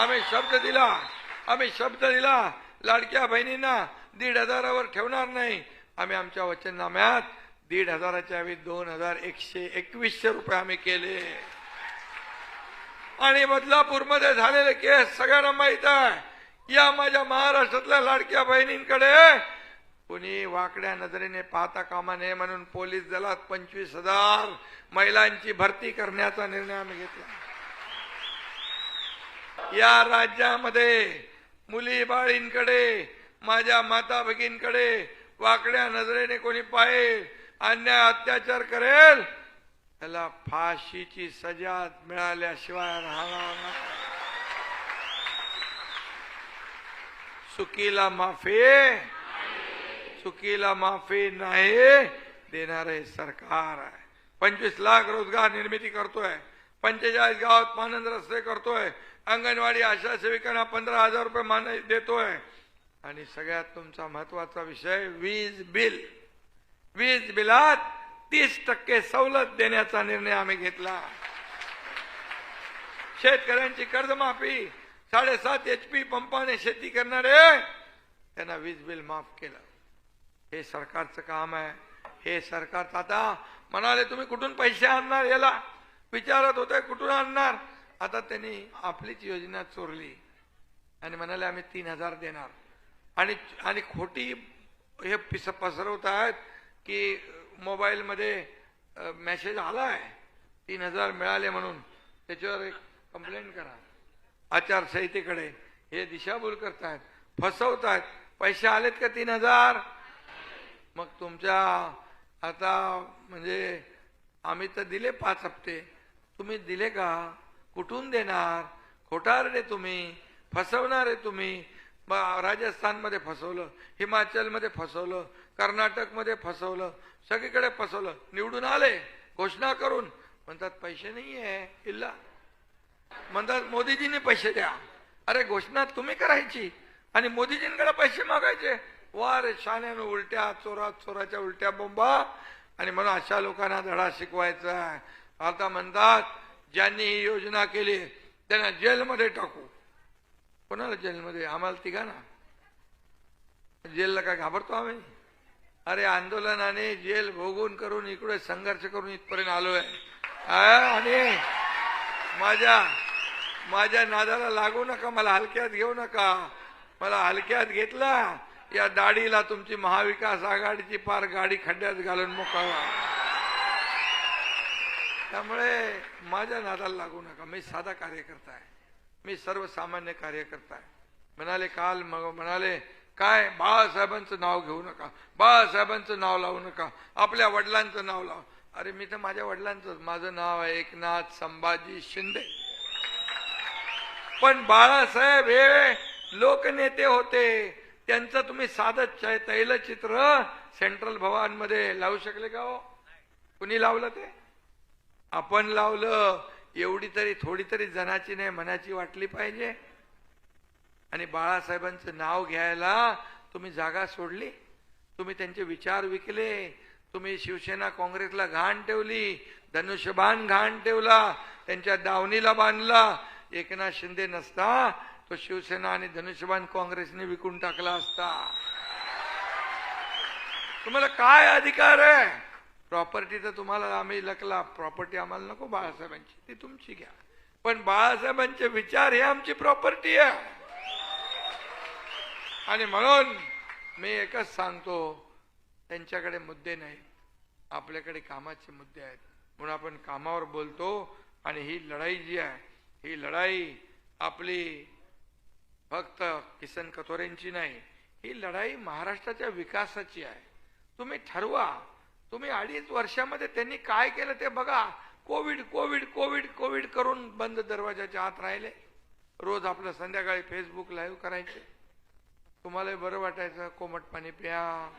आम्ही शब्द दिला. आम्ही शब्द दिला. लाडक्या बहिणींना दीड हजारावर ठेवणार नाही. आम्ही आमच्या वचननाम्यात दीड हजाराच्या आम्ही दोन हजार एकशे एकवीसशे रुपये आम्ही केले. आणि बदलापूरमध्ये झालेले केस सगळ्यांना माहीत आहे. या माझ्या महाराष्ट्रातल्या लाडक्या बहिणींकडे कुणी वाकड्या नजरेने पाहता कामा नये म्हणून पोलीस दलात पंचवीस हजार महिलांची भरती करण्याचा निर्णय आम्ही घेतला. या राज्यामध्ये मुली बाळींकडे माझ्या माता भगिनींकडे वाकड्या नजरेने कोणी पाहिल अन्याय अत्याचार करेल त्याला फाशीची सजा मिळाल्याशिवाय राहणार चुकीला माफी चुकीला माफी नाही देणारे सरकार आहे. पंचवीस लाख रोजगार निर्मिती करतोय पंचेचाळीस गावात पानंद रस्ते करतोय अंगणवाडी आशा सेविकांना पंधरा हजार रुपये मान देतोय. आणि सगळ्यात तुमचा महत्त्वाचा विषय वीज बिल. वीज बिलात तीस टक्के सवलत देण्याचा निर्णय आम्ही घेतला. शेतकऱ्यांची कर्जमाफी साडेसात एच पी पंपाने शेती करणारे त्यांना वीज बिल माफ केलं. हे सरकारचं काम आहे. हे सरकार आता म्हणाले तुम्ही कुठून पैसे आणणार याला? विचारत होते कुठून आणणार? आता त्यांनी आपलीच योजना चोरली. आणि म्हणाले आम्ही तीन हजार देणार. आणि आणि खोटी हे पिस पसरवत आहेत की मोबाईलमध्ये मेसेज आला आहे तीन हजार मिळाले म्हणून. त्याच्यावर एक कंप्लेंट करा. आचारसंहितेकडे हे दिशाभूल करतायत. आहेत पैसे आलेत का तीन हजार? मग तुमच्या आता म्हणजे आम्ही तर दिले पाच हप्ते. तुम्ही दिले का? कुठून देणार? खोटारडे तुम्ही फसवणारे तुम्ही. राजस्थानमध्ये फसवलं हिमाचलमध्ये फसवलं कर्नाटकमध्ये फसवलं सगळीकडे फसवलं. निवडून आले घोषणा करून. म्हणतात पैसे नाही आहे इल्ला. म्हणतात मोदीजींनी पैसे द्या. अरे घोषणा तुम्ही करायची. आणि मोदीजींकडे पैसे मागायचे. वा रे शाण्यानं उलट्या चोरा चोराच्या उलट्या बोंबा. आणि म्हणून अशा लोकांना धडा शिकवायचा आहे. आता म्हणतात ज्यांनी ही योजना केली त्यांना जेलमध्ये टाकू. कोणाला जेलमध्ये? आम्हाला तिघा ना जेलला काय घाबरतो आम्ही? अरे आंदोलनाने जेल भोगून करून इकडे संघर्ष करून इथपर्यंत आलो आहे आणि माझ्या माझ्या नादाला लागू नका मला हलक्यात घेऊ नका. मला हलक्यात घेतला या दाढीला तुमची महाविकास आघाडीची पार गाडी खड्ड्यात घालून मोकावा. त्यामुळे माझ्या नादाला लागू नका. मी साधा कार्यकर्ता आहे. मी सर्वसामान्य कार्यकर्ता आहे. म्हणाले काल मग म्हणाले काय? बाळासाहेबांचं नाव घेऊ नका. बाळासाहेबांचं नाव लावू नका. आपल्या वडिलांचं नाव लाव. अरे मी तर माझ्या वडिलांचं माझं नाव आहे एकनाथ संभाजी शिंदे. पण बाळासाहेब हे लोकनेते होते. त्यांचं तुम्ही साधं तैलचित्र सेंट्रल भवनमध्ये लावू शकले का हो? कुणी लावलं ते? आपण लावलं एवढी तरी थोडी तरी जनाची नाही मनाची वाटली पाहिजे. आणि बाळासाहेबांचं नाव घ्यायला तुम्ही जागा सोडली. तुम्ही त्यांचे विचार विकले. तुम्ही शिवसेना काँग्रेसला घाण ठेवली धनुष्यबाण घाण ठेवला त्यांच्या दावणीला बांधला. एकनाथ शिंदे नसता तो शिवसेना आणि धनुष्यबाण काँग्रेसने विकून टाकला असता. तुम्हाला काय अधिकार आहे? प्रॉपर्टी तर तुम्हाला आम्ही लकला प्रॉपर्टी आम्हाला नको बाळासाहेबांची ती तुमची घ्या. पण बाळासाहेबांचे विचार हे आमची प्रॉपर्टी आहे. आणि म्हणून मी एकच सांगतो त्यांच्याकडे मुद्दे नाहीत आपल्याकडे कामाचे मुद्दे आहेत. म्हणून आपण कामावर बोलतो आणि ही लढाई जी आहे ही लढाई आपली फक्त किसन कथोरेंची नाही ही लढाई महाराष्ट्राच्या विकासाची आहे. तुम्ही ठरवा तुम्ही अडीच वर्षामध्ये त्यांनी काय केलं ते बघा. कोविड कोविड कोविड कोविड करून बंद दरवाजाच्या आत राहिले. रोज आपलं संध्याकाळी फेसबुक लाईव्ह करायचे. तुम्हाला बरं वाटायचं कोमट पाणी प्या.